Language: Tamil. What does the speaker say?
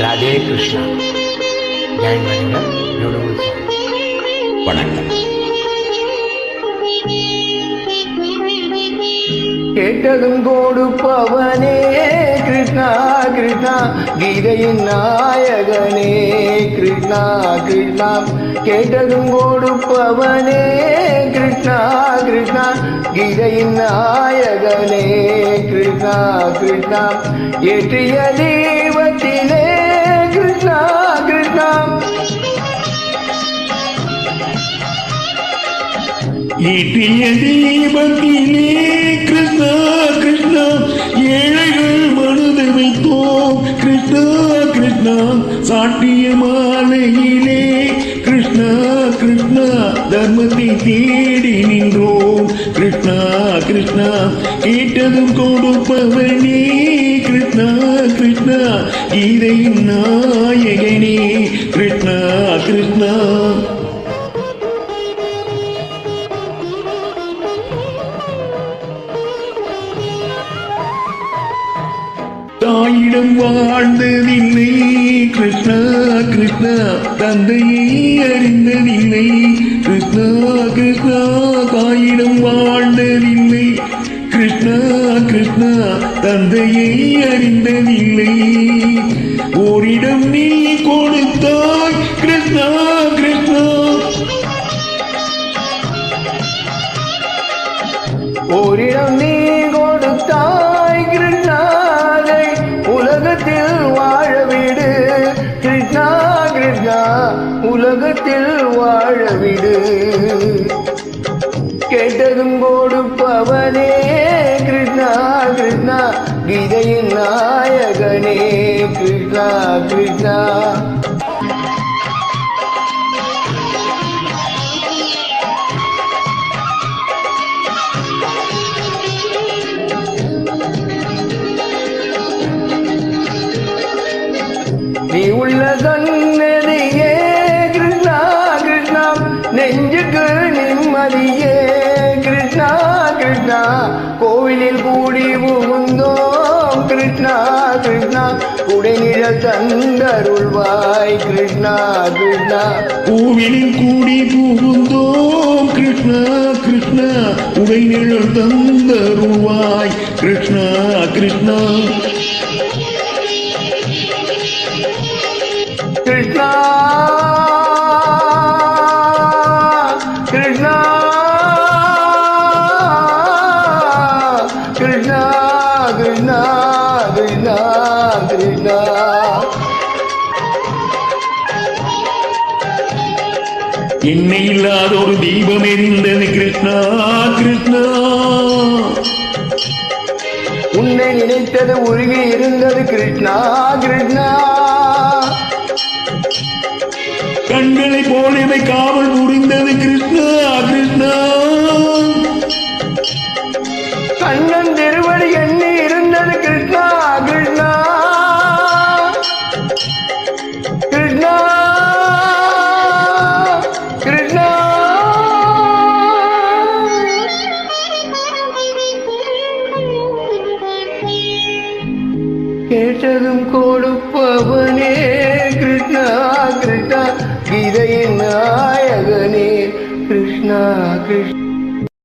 ராதே கிருஷ்ணா. ஜாயின் பண்ணுங்க பியூட்டிஃபுல் சாங் வணக்கம். கேட்டதும் கொடுப்பவனே கிருஷ்ணா கிருஷ்ணா கீதையின் நாயகனே கிருஷ்ணா கிருஷ்ணா. கேட்டதும் கொடுப்பவனே கிருஷ்ணா கிருஷ்ணா கீதையின் நாயகனே கிருஷ்ணா கிருஷ்ணா. ஏற்றிய கிருஷ்ணா கிருஷ்ணா ஈட்டிய தீபத்திலே கிருஷ்ணா கிருஷ்ணா ஏழைகள் மனதை வைத்தோம் கிருஷ்ணா கிருஷ்ணா சாட்டிய மாலையிலே கிருஷ்ணா கிருஷ்ணா தர்மத்தை தேடி நின்றோம் கிருஷ்ணா கிருஷ்ணா கேட்டதும் கொடுப்பவனே கிருஷ்ணா கிருஷ்ணா கீதையின் நாயகனே. கிருஷ்ணா கிருஷ்ணா. தாயிடம் வாழ்ந்ததில்லை கிருஷ்ணா கிருஷ்ணா. தந்தையை அறிந்ததில்லை கிருஷ்ணா கிருஷ்ணா தாயிடம் வாழ் தந்தையை அறிந்ததில்லை. ஓரிடம் நீ கொடுத்தாய் கிருஷ்ணா கிருஷ்ணா. ஓரிடம் நீ கொடுத்தாய் கிருஷ்ணாதை உலகத்தில் வாழ விடு கிருஷ்ணா கிருஷ்ணா. உலகத்தில் வாழ விடு. கேட்டதும் கொடுப்பவனே கீதையின் நாயகனே கிருஷ்ணா கிருஷ்ணா. நீ உள்ள சன்னதியே கிருஷ்ணா கிருஷ்ணா உடைநிழல் தந்தருள்வாய். கிருஷ்ணா கிருஷ்ணா. கோவிலில் கூடி புகுந்தோம். கிருஷ்ணா கிருஷ்ணா உடை நிழல் தந்தருவாய் கிருஷ்ணா கிருஷ்ணா. கிருஷ்ணா கிருஷ்ணா. கிருஷ்ணா கிருஷ்ணா. கிருஷ்ணா கிருஷ்ணா என்னை இல்லாத ஒரு தீபம் எரிந்தது கிருஷ்ணா கிருஷ்ணா. உன்னை நினைத்தது உருகி இருந்தது கிருஷ்ணா கிருஷ்ணா. கண்களை போலவே காவல் புரிந்தது கிருஷ்ணா கிருஷ்ணா. கண்ணன் கேட்டதும் கொடுப்பவனே கிருஷ்ணா கிருஷ்ணா. கீதையின் நாயகனே கிருஷ்ணா கிருஷ்ணா.